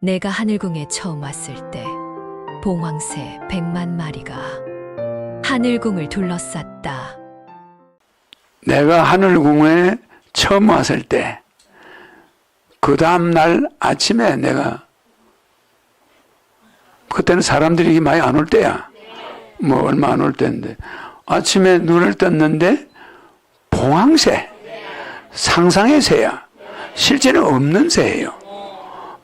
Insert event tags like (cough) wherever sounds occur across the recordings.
내가 하늘궁에 처음 왔을 때 봉황새 백만 마리가 하늘궁을 둘러쌌다. 내가 하늘궁에 처음 왔을 때, 그 다음 날 아침에 내가, 그때는 사람들이 많이 안 올 때야. 뭐 얼마 안 올 때인데. 아침에 눈을 떴는데, 봉황새. 상상의 새야. 실제는 없는 새예요.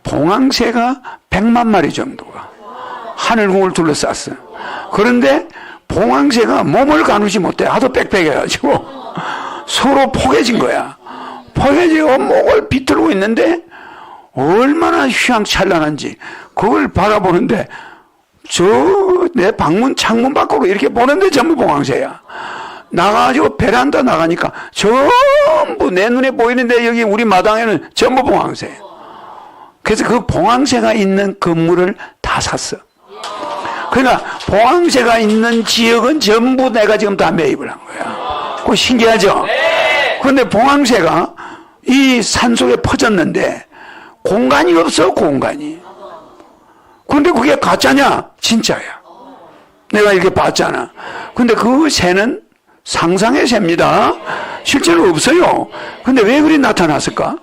봉황새가 100만 마리 정도가 하늘궁을 둘러쌌어. 그런데 봉황새가 몸을 가누지 못해. 하도 빽빽해가지고 서로 포개진 거야. 포개지고 목을 비틀고 있는데 얼마나 휘황찬란한지 그걸 바라보는데 저 내 방문 창문 밖으로 이렇게 보는데 전부 봉황새야. 나가가지고 베란다 나가니까 전부 내 눈에 보이는데 여기 우리 마당에는 전부 봉황새. 그래서 그 봉황새가 있는 건물을 다 샀어. 그러니까 봉황새가 있는 지역은 전부 내가 지금 다 매입을 한 거야. 그거 신기하죠? 그런데 봉황새가 이 산 속에 퍼졌는데 공간이 없어, 공간이. 그런데 그게 가짜냐? 진짜야. 내가 이렇게 봤잖아. 근데 그 새는 상상의 새입니다. 실제로 없어요. 근데 왜 그리 나타났을까?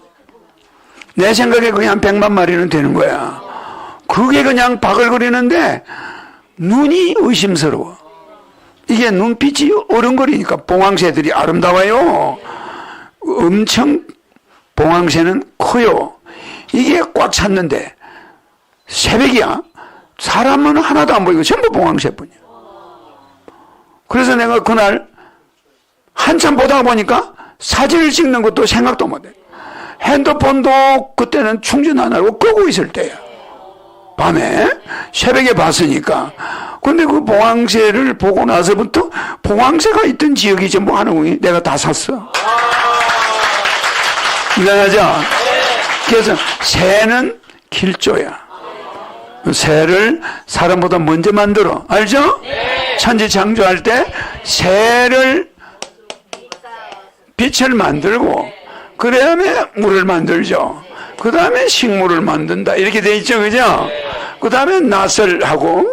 내 생각에 그냥 100만 마리는 되는 거야. 그게 그냥 바글거리는데 눈이 의심스러워. 이게 눈빛이 어른거리니까 봉황새들이 아름다워요. 엄청 봉황새는 커요. 이게 꽉 찼는데 새벽이야. 사람은 하나도 안 보이고 전부 봉황새뿐이야. 그래서 내가 그날 한참 보다 보니까 사진을 찍는 것도 생각도 못해. 핸드폰도 그때는 충전 안 하고 끄고 있을 때야. 밤에 새벽에 봤으니까. 근데 그 봉황새를 보고 나서부터 봉황새가 있던 지역이 전부 하나궁이 내가 다 샀어. 이상하죠? 그래서 새는 길조야. 새를 사람보다 먼저 만들어. 알죠? 천지 창조할 때 새를 빛을 만들고 그 다음에 물을 만들죠. 그 다음에 식물을 만든다. 이렇게 돼 있죠. 그죠? 그 다음에 낫을 하고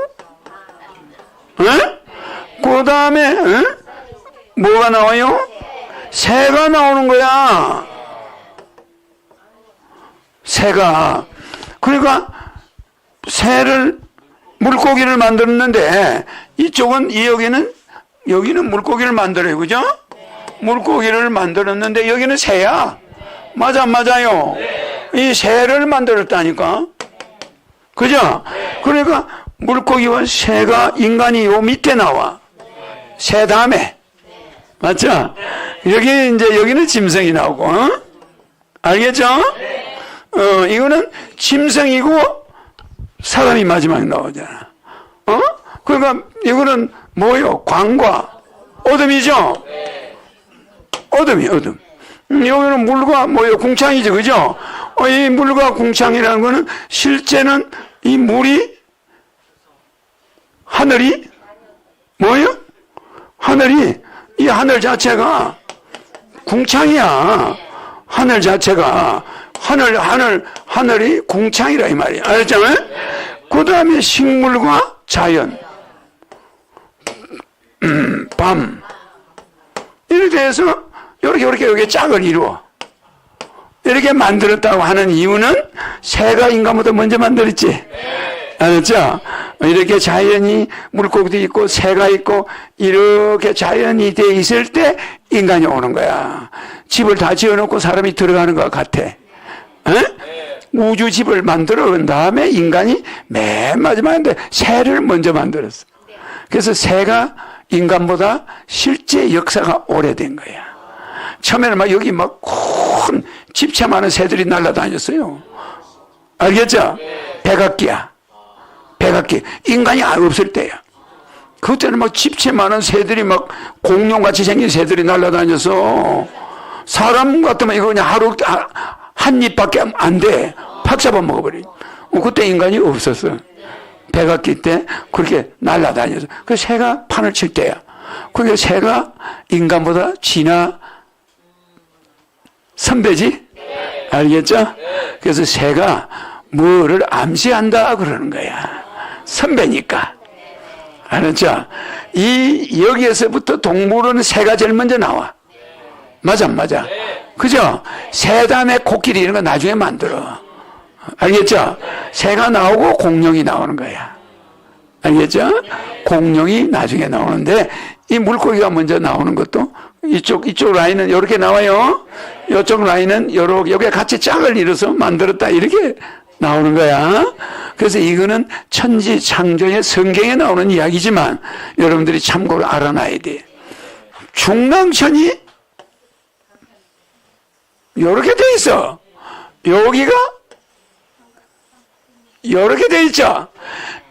그 다음에 뭐가 나와요? 새가 나오는 거야. 새가 그러니까 새를 물고기를 만들었는데 이쪽은 이 여기는 여기는 물고기를 만들어요. 그죠? 물고기를 만들었는데 여기는 새야. 맞아 안 맞아요? 이 새를 만들었다니까. 그죠? 그러니까 물고기와 새가 인간이 요 밑에 나와. 새 다음에. 맞죠? 여기 이제 여기는 짐승이 나오고. 어? 알겠죠? 어, 이거는 짐승이고 사람이 마지막에 나오잖아. 어? 그러니까 이거는 뭐요? 광과 어둠이죠? 어둠이 어둠. 음, 여기는 물과 뭐요? 궁창이죠, 그죠? 어, 이 물과 궁창이라는 거는 실제는 이 물이 하늘이 뭐요? 하늘이 이 하늘 자체가 궁창이야. 하늘 자체가 하늘 하늘 하늘이 궁창이라 이 말이야. 알죠? 그 다음에 식물과 자연, 음, 밤 이렇게 해서 이렇게 이렇게 이렇게 짝을 이루어 이렇게 만들었다고 하는 이유는 새가 인간보다 먼저 만들었지. 알았죠? 이렇게 자연이 물고기도 있고 새가 있고 이렇게 자연이 돼 있을 때 인간이 오는 거야. 집을 다 지어놓고 사람이 들어가는 것 같아. 에? 우주 집을 만들어 온 다음에 인간이 맨 마지막인데 새를 먼저 만들었어. 그래서 새가 인간보다 실제 역사가 오래된 거야. 처음에는 막 여기 막 큰 집채 많은 새들이 날아다녔어요. 알겠죠? 백악기야. 백악기. 인간이 아- 없을 때야. 그때는 막 집채 많은 새들이 막 공룡같이 생긴 새들이 날아다녀서 사람 같으면 이거 그냥 하루 하- 한 입밖에 안 돼. 팍 잡아 먹어버리. 어, 그때 인간이 없었어. 백악기 때 그렇게 날아다녀서 그 새가 판을 칠 때야. 그게 새가 인간보다 진화 선배지? 알겠죠? 그래서 새가 뭐를 암시한다 그러는 거야. 선배니까. 알았죠? 이, 여기에서부터 동물은 새가 제일 먼저 나와. 맞아, 안 맞아. 그죠? 새 다음에 코끼리 이런 거 나중에 만들어. 알겠죠? 새가 나오고 공룡이 나오는 거야. 알겠죠? 공룡이 나중에 나오는데 이 물고기가 먼저 나오는 것도 이쪽 이쪽 라인은 이렇게 나와요. 이쪽 라인은 요렇게 여기 같이 짝을 이뤄서 만들었다 이렇게 나오는 거야. 그래서 이거는 천지 창조의 성경에 나오는 이야기지만 여러분들이 참고로 알아놔야 돼. 중랑천이 요렇게 돼 있어. 여기가 요렇게 돼 있죠.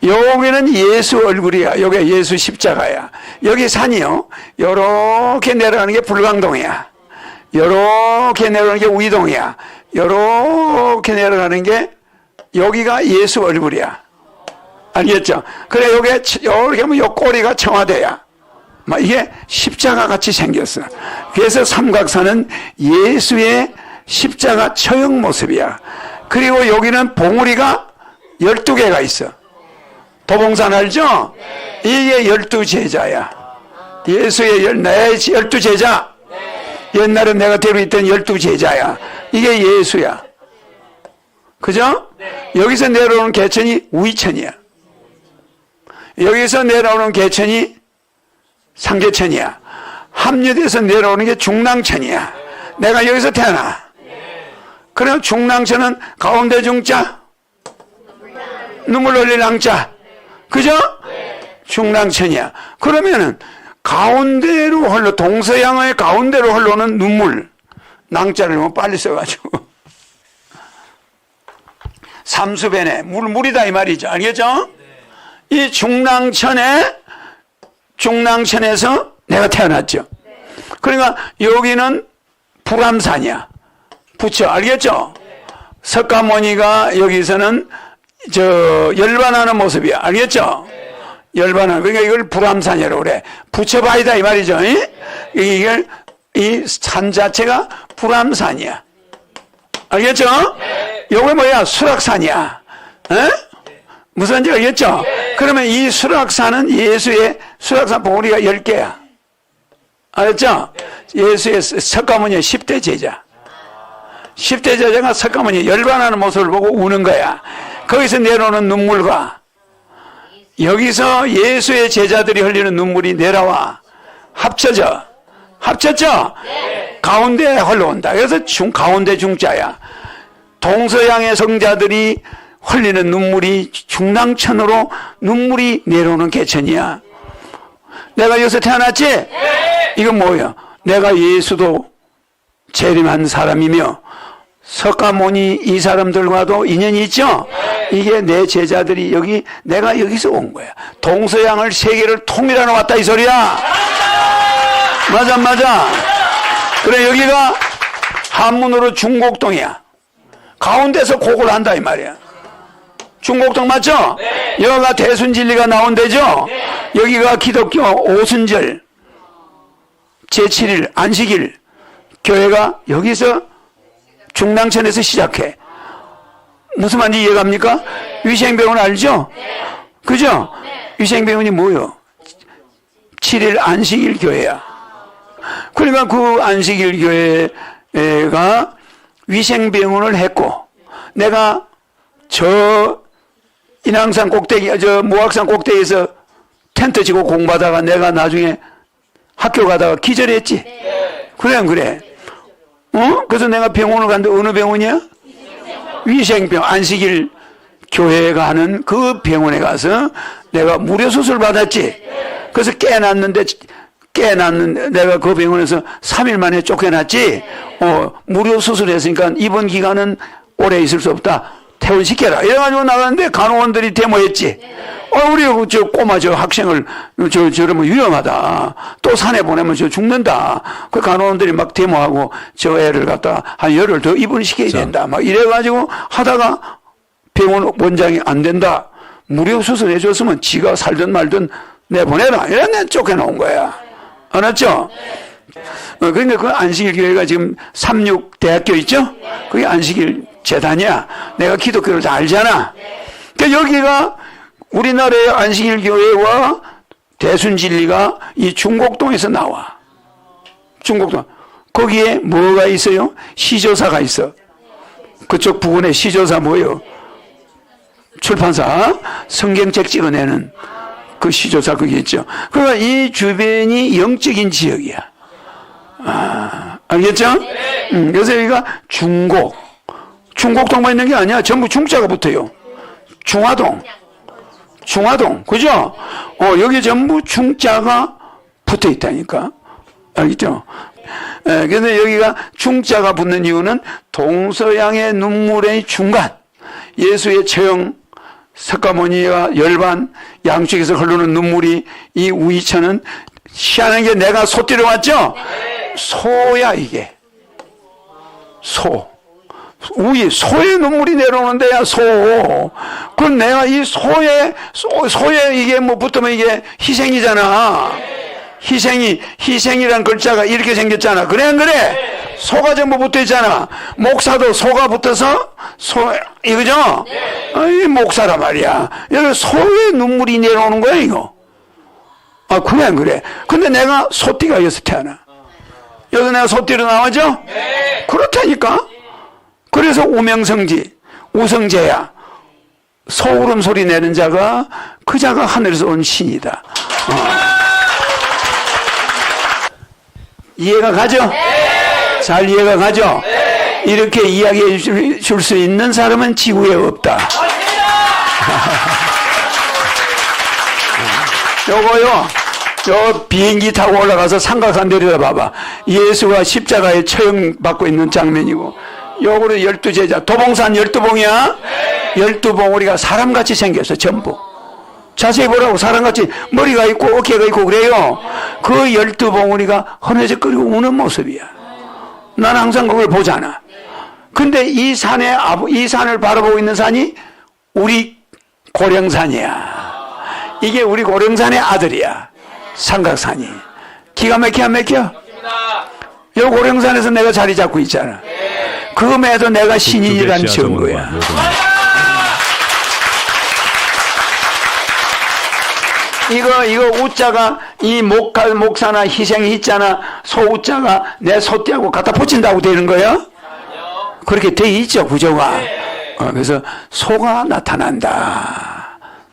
여기는 예수 얼굴이야. 여기 예수 십자가야. 여기 산이요. 요렇게 내려가는 게 불광동이야. 요렇게 내려가는 게 우이동이야. 요렇게 내려가는 게 여기가 예수 얼굴이야. 알겠죠? 그래, 요게, 요렇게 하면 요 꼬리가 청와대야. 막 이게 십자가 같이 생겼어. 그래서 삼각산은 예수의 십자가 처형 모습이야. 그리고 여기는 봉우리가 12개가 있어. 도봉산 알죠? 이게 열두 제자야. 예수의 열, 내 열두 제자. 옛날에 내가 데려있던 열두 제자야. 이게 예수야. 그죠? 여기서 내려오는 개천이 우이천이야. 여기서 내려오는 개천이 상계천이야. 합류돼서 내려오는 게 중랑천이야. 내가 여기서 태어나. 그럼 중랑천은 가운데 중자, 눈물 흘릴 랑자. 그죠? 중랑천이야. 그러면은 가운데로 흘러 동서양의 가운데로 흘러오는 눈물 낭자를 뭐 빨리 써가지고 (laughs) 삼수변에 물 물이다 이 말이죠. 알겠죠? 이 중랑천에 중랑천에서 내가 태어났죠. 그러니까 여기는 불암산이야. 부처 알겠죠? 석가모니가 여기서는 저 열반하는 모습이야. 알겠죠? 열반하는 그러니까 이걸 불암산이라고 그래. 부처바이다 이 말이죠. 이? 이걸 이 산 자체가 불암산이야. 알겠죠? 요게 뭐야? 수락산이야. 에? 무슨 지 알겠죠? 그러면 이 수락산은 예수의 수락산 봉우리가 10개야. 알았죠? 예수의 석가모니의 10대 제자. 10대 제자가 석가모니 열반하는 모습을 보고 우는 거야. 거기서 내려오는 눈물과 여기서 예수의 제자들이 흘리는 눈물이 내려와 합쳐져. 합쳤죠? 가운데 흘러온다. 그래서 중, 가운데 중자야. 동서양의 성자들이 흘리는 눈물이 중랑천으로 눈물이 내려오는 개천이야. 내가 여기서 태어났지? 이건 뭐야? 내가 예수도 재림한 사람이며 석가모니 이 사람들과도 인연이 있죠? 이게 내 제자들이 여기 내가 여기서 온 거야. 동서양을 세계를 통일하러 왔다 이 소리야. 맞아 안 맞아. 그래 여기가 한문으로 중곡동이야. 가운데서 곡을 한다 이 말이야. 중곡동 맞죠? 여기가 대순진리가 나온 데죠? 여기가 기독교 오순절 제7일 안식일 교회가 여기서 중랑천에서 시작해. 무슨 말인지 이해갑니까? 위생병원 알죠? 그죠? 위생병원이 뭐요? 7일 안식일 교회야. 그러니까 그 안식일 교회가 위생병원을 했고, 내가 저 인왕산 꼭대기, 저 모악산 꼭대기에서 텐트 치고 공부하다가 내가 나중에 학교 가다가 기절했지? 그래, 안 그래? 어? 그래서 내가 병원을 갔는데 어느 병원이야? 위생병, 안식일 교회가 하는 그 병원에 가서 내가 무료 수술 받았지. 그래서 깨났는데, 깨났는데 내가 그 병원에서 3일 만에 쫓겨났지. 어, 무료 수술했으니까 이번 기간은 오래 있을 수 없다. 퇴원시켜라. 이래가지고 나갔는데 간호원들이 데모했지. 어, 우리 그저 꼬마 저 학생을 저, 저러면 위험하다. 또 산에 보내면 저 죽는다. 그 간호원들이 막 데모하고 저 애를 갖다 한 열흘 더 입원시켜야 된다. 막 이래가지고 하다가 병원 원장이 안 된다. 무료 수술해 줬으면 지가 살든 말든 내보내라. 내 쫓겨나온 거야. 알았죠? 어, 그러니까 그 안식일 교회가 지금 삼육 대학교 있죠? 그게 안식일 재단이야. 내가 기독교를 다 알잖아. 그러니까 여기가 우리나라의 안식일 교회와 대순 진리가 이 중곡동에서 나와. 중곡동. 거기에 뭐가 있어요? 시조사가 있어. 그쪽 부근에 시조사 뭐요? 출판사 성경책 찍어내는 그 시조사 그게 있죠. 그러니까 이 주변이 영적인 지역이야. 아, 알겠죠? 음, 그래서 여기가 중곡. 중곡동만 있는 게 아니야. 전부 중자가 붙어요. 중화동. 중화동. 그죠? 어, 여기 전부 중자가 붙어 있다니까. 알겠죠? 에, 그래서 여기가 중자가 붙는 이유는 동서양의 눈물의 중간. 예수의 처형, 석가모니와 열반, 양쪽에서 흐르는 눈물이 이 우이천은 희한한 게 내가 소띠려 왔죠? 소야, 이게. 소. 우이, 소의 눈물이 내려오는 데야, 소. 그럼 내가 이 소의, 소, 소에 이게 뭐 붙으면 이게 희생이잖아. 희생이, 희생이란 글자가 이렇게 생겼잖아. 그래, 안 그래? 소가 전부 붙어 있잖아. 목사도 소가 붙어서, 소, 이거죠? 아, 이 목사란 말이야. 여기 소의 눈물이 내려오는 거야, 이거. 아, 그래, 안 그래? 근데 내가 소띠가 여기서 태어나. 여기서 내가 소띠로 나오죠? 그렇다니까? 그래서 우명성지, 우성재야. 소울음 소리 내는 자가 그 자가 하늘에서 온 신이다. 어. 이해가 가죠? 잘 이해가 가죠? 이렇게 이야기해 줄 수 있는 사람은 지구에 없다. 요거요. 저 비행기 타고 올라가서 삼각산 내려다 봐봐. 예수가 십자가에 처형 받고 있는 장면이고, 요거를 열두 제자, 도봉산 열두 봉이야? 열두 봉 우리가 사람같이 생겼어, 전부. 자세히 보라고, 사람같이 머리가 있고, 어깨가 있고, 그래요. 그 열두 봉우리가 헌해져거리고 우는 모습이야. 난 항상 그걸 보잖아. 근데 이 산에, 이 산을 바라보고 있는 산이 우리 고령산이야. 이게 우리 고령산의 아들이야. 삼각산이. 기가 막혀 안 막혀? 요 고령산에서 내가 자리 잡고 있잖아. 그음에도 내가 신인이란 증거야. 이거 이거 우자가 이 목가 목사나 희생이 있잖아. 소 우자가 내 소띠하고 갖다 붙인다고 되는 거야? 그렇게 돼 있죠 구조가. 어, 그래서 소가 나타난다.